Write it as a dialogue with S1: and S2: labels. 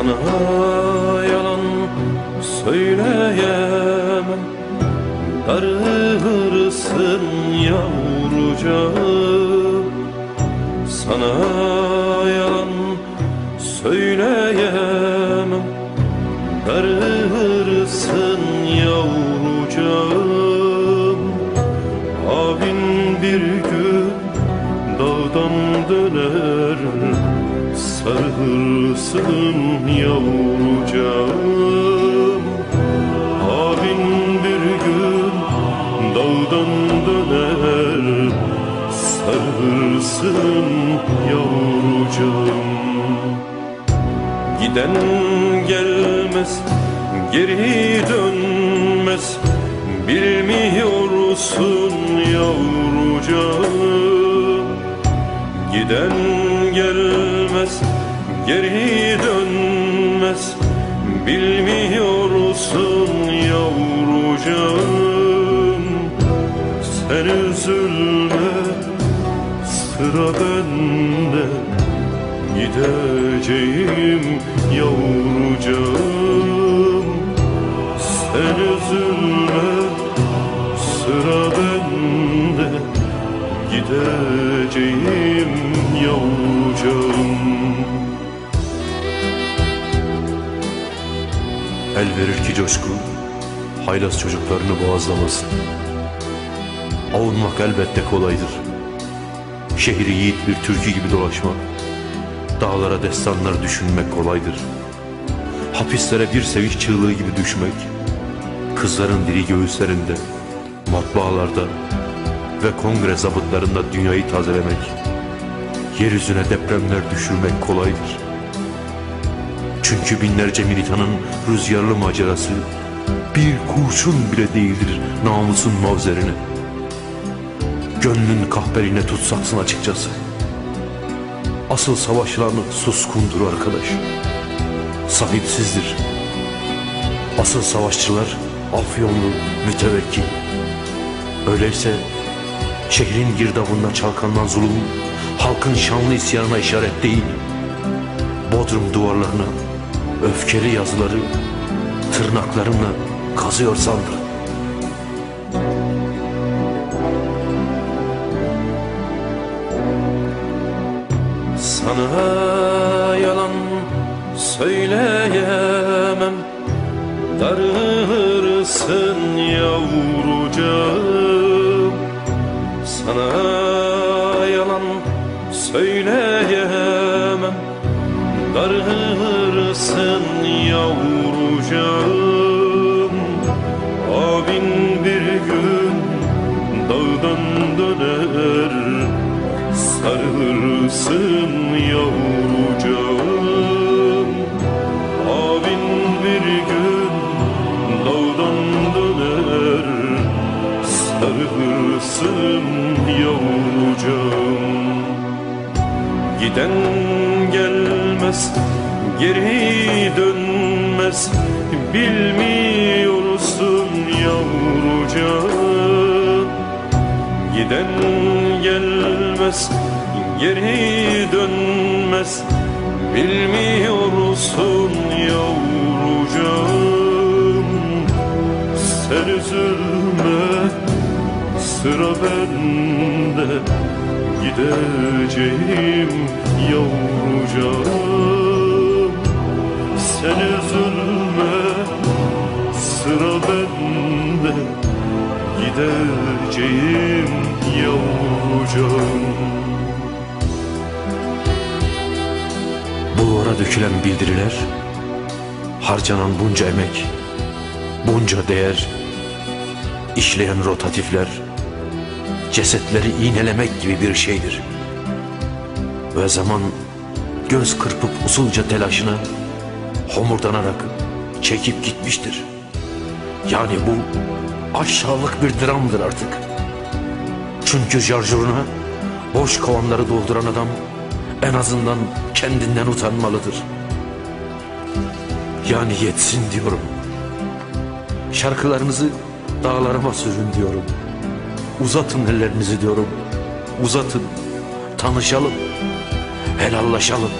S1: Sana yalan söyleyemem. Darılırsın yavrucağım Sana yalan söyleyemem. Darılırsın Sarılırsın yavrucağım Abin bir gün dağdan döner Sarılırsın yavrucağım Giden gelmez, geri dönmez Bilmiyorsun yavrucağım Giden gelmez, geri dönmez. Bilmiyorsun yavrucağım. Sen üzülme, sıra bende. Gideceğim yavrucağım verir ki coşku Haylaz çocuklarını boğazlamasın Avunmak elbette kolaydır Şehri yiğit bir türkü gibi dolaşmak Dağlara destanlar düşünmek kolaydır. Hapislere bir sevinç çığlığı gibi düşmek, kızların diri göğüslerinde, matbaalarda ve kongre zabıtlarında dünyayı tazelemek, yeryüzüne depremler düşürmek kolaydır. Çünkü binlerce militanın rüzgarlı macerası bir kurşun bile değildir namusun mavzerine. Gönlün kahpeline tutsaksın açıkçası. Asıl savaşılanı suskundur arkadaş. Sahipsizdir. Asıl savaşçılar afyonlu, mütevekkil. Öyleyse şehrin girdabında çalkanlan zulüm, halkın şanlı isyanına işaret değil. Bodrum duvarlarına öfkeli yazıları tırnaklarımla kazıyor sandım. Sana yalan söyleyemem Darılırsın yavrucağım Sana yalan söyleyemem Darılırsın yavrucağım Abin bir gün dağdan döner Sarılırsın yavrucağım Abin bir gün dağdan döner Sarılırsın yavrucağım Giden gelmez, geri dönmez Bilmiyorsun yavrucağım Giden gelmez, geri dönmez Bilmiyorsun yavrucağım Sen üzülme, sıra bende Gideceğim yavrucağım Sen üzülme, sıra bende Gideceğim yavrucağım
S2: Bulvara dökülen bildiriler, harcanan bunca emek, bunca değer, işleyen rotatifler, cesetleri iğnelemek gibi bir şeydir. Ve zaman göz kırpıp usulca telaşına homurdanarak çekip gitmiştir. Yani bu aşağılık bir dramdır artık. Çünkü şarjörüne boş kovanları dolduran adam en azından kendinden utanmalıdır. Yani yetsin diyorum. Şarkılarınızı dağlarıma sürün diyorum. Uzatın ellerinizi diyorum. Uzatın. Tanışalım. Helallaşalım.